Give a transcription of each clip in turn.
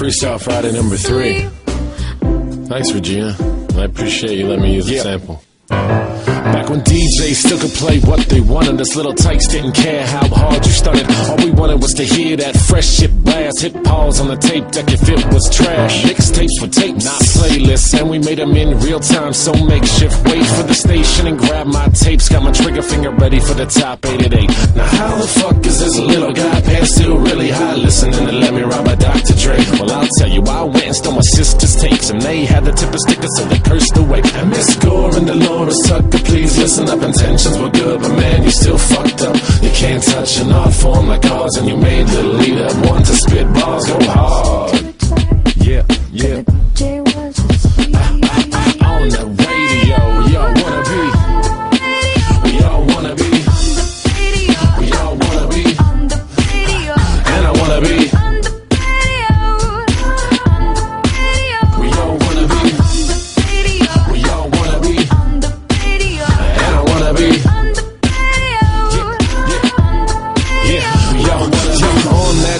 Freestyle Friday number three. Thanks, Regina. I appreciate you letting me use the sample. When DJs still could play what they wanted, us little tykes didn't care how hard you started. All we wanted was to hear that fresh shit blast. Hit pause on the tape deck if it was trash. Mixtapes were tapes, not playlists, and we made them in real time, so makeshift. Wait for the station and grab my tapes. Got my trigger finger ready for the top 888. Now how the fuck is this little guy pants still really high? Listening to Let Me Rob by Dr. Dre. Well, I'll tell you, I went and stole my sister's tapes, and they had the tip of sticker, so they cursed away. And Miss Gore and Dolores Tucker, please listen up. Intentions were good, but man, you still fucked up. You can't touch an art form like ours, and you made the leader want to spit bars, go hard.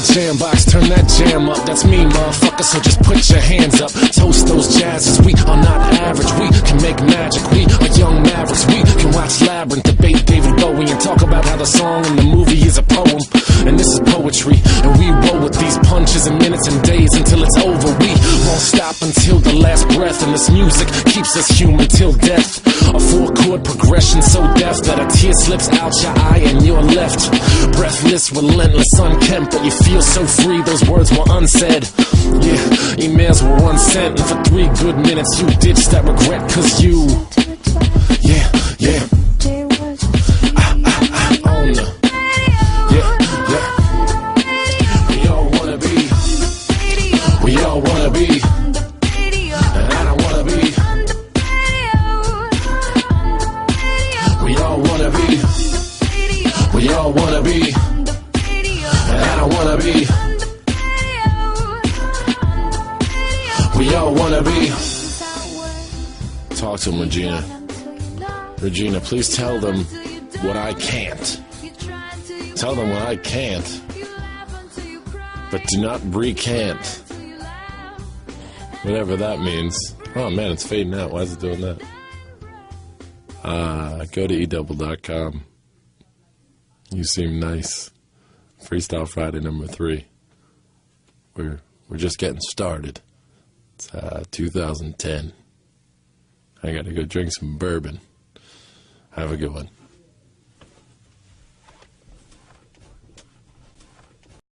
That jam box, turn that jam up. That's me, motherfucker. So just put your hands up. Toast those jazzes. We are not average. We can make magic. We are young mavericks. We can watch Labyrinth, debate David Bowie, and talk about how the song in the movie is a poem. And this is poetry. And we roll with these punches in minutes and days until it's over. We won't stop until the last breath. And this music keeps us human till death. Progression so deaf that a tear slips out your eye and you're left breathless, relentless, unkempt. But you feel so free, those words were unsaid. Yeah, emails were unsent. And for three good minutes, you ditched that regret, cause you. Yeah, yeah. We all wanna be. Talk to him, Regina. Regina, please tell them what I can't. Tell them what I can't, but do not recant. Whatever that means. Oh man, it's fading out. Why is it doing that? Uh, go to edouble.com. You seem nice. Freestyle Friday number three. We're we're just getting started. It's uh, 2010. I got to go drink some bourbon. Have a good one.